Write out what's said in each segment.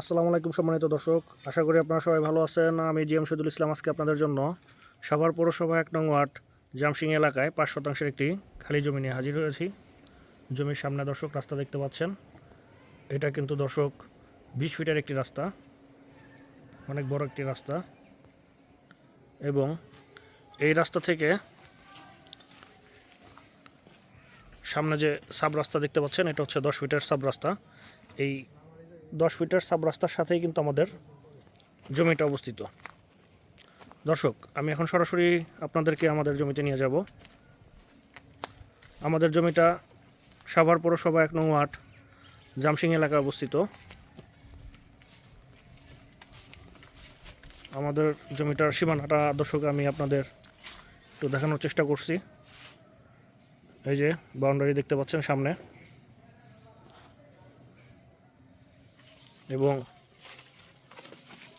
আসসালামু আলাইকুম সম্মানিত দর্শক। আশা করি আপনারা সবাই ভালো আছেন। আমি জিএম শহীদুল ইসলাম আজকে আপনাদের জন্য সাভার পৌরসভা এক নং ওয়ার্ড জামসিং এলাকায় পাঁচ শতাংশের একটি খালি জমি নিয়ে হাজির হয়েছি। জমির সামনে দর্শক রাস্তা দেখতে পাচ্ছেন। এটা কিন্তু দর্শক বিশ ফিটের একটি রাস্তা, অনেক বড় একটি রাস্তা। এবং এই রাস্তা থেকে সামনে যে সাব রাস্তা দেখতে পাচ্ছেন, এটা হচ্ছে দশ ফিটের সাব রাস্তা। এই দশ ফিটের সাব রাস্তার সাথেই কিন্তু আমাদের জমিটা অবস্থিত। দর্শক, আমি এখন সরাসরি আপনাদেরকে আমাদের জমিতে নিয়ে যাব। আমাদের জমিটা সাভার পৌরসভা এক নং ওয়ার্ড জামসিং এলাকায় অবস্থিত। আমাদের জমিটার সীমানাটা দর্শক, আমি আপনাদের একটু দেখানোর চেষ্টা করছি। এই যে বাউন্ডারি দেখতে পাচ্ছেন সামনে। এবং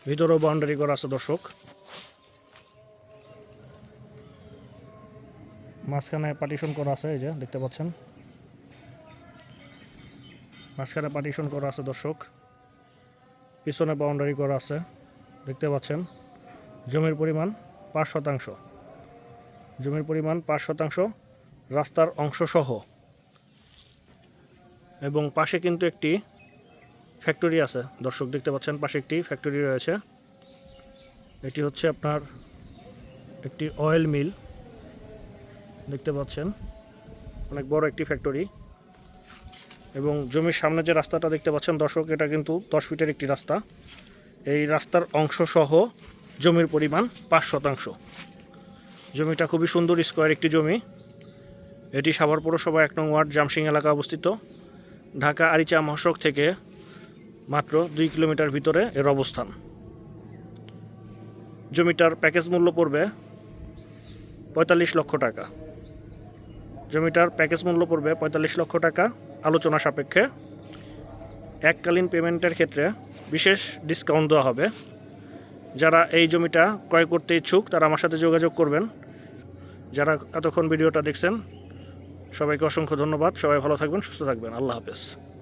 ভিতরেও বাউন্ডারি করা আছে দর্শক। মাঝখানে পার্টিশন করা আছে, এই যে দেখতে পাচ্ছেন। মাঝখানে পার্টিশন করা আছে দর্শক। পিছনে বাউন্ডারি করা আছে, দেখতে পাচ্ছেন। জমির পরিমাণ পাঁচ শতাংশ। জমির পরিমাণ পাঁচ শতাংশ রাস্তার অংশ সহ। এবং পাশে কিন্তু একটি ফ্যাক্টরি আছে। দর্শক দেখতে পাচ্ছেন, পাশে একটি ফ্যাক্টরি রয়েছে। এটি হচ্ছে আপনার একটি অয়েল মিল দেখতে পাচ্ছেন, অনেক বড় একটি ফ্যাক্টরি। এবং জমির সামনে যে রাস্তাটা দেখতে পাচ্ছেন, দর্শক, এটা কিন্তু দশ ফিটের একটি রাস্তা। এই রাস্তার অংশ সহ জমির পরিমাণ পাঁচ শতাংশ। জমিটা খুবই সুন্দর স্কোয়ার একটি জমি। এটি সাভার পৌরসভা এক নং ওয়ার্ড জামসিং এলাকা অবস্থিত। ঢাকা আরিচা মহাসড়ক থেকে মাত্র দুই কিলোমিটার ভিতরে এর অবস্থান। জমিটার প্যাকেজ মূল্য পড়বে পঁয়তাল্লিশ লক্ষ টাকা। জমিটার প্যাকেজ মূল্য পড়বে পঁয়তাল্লিশ লক্ষ টাকা। আলোচনা সাপেক্ষে এককালীন পেমেন্টের ক্ষেত্রে বিশেষ ডিসকাউন্ট দেওয়া হবে। যারা এই জমিটা ক্রয় করতে ইচ্ছুক, তারা আমার সাথে যোগাযোগ করবেন। যারা এতক্ষণ ভিডিওটা দেখছেন, সবাইকে অসংখ্য ধন্যবাদ। সবাই ভালো থাকবেন, সুস্থ থাকবেন। আল্লাহ হাফেজ।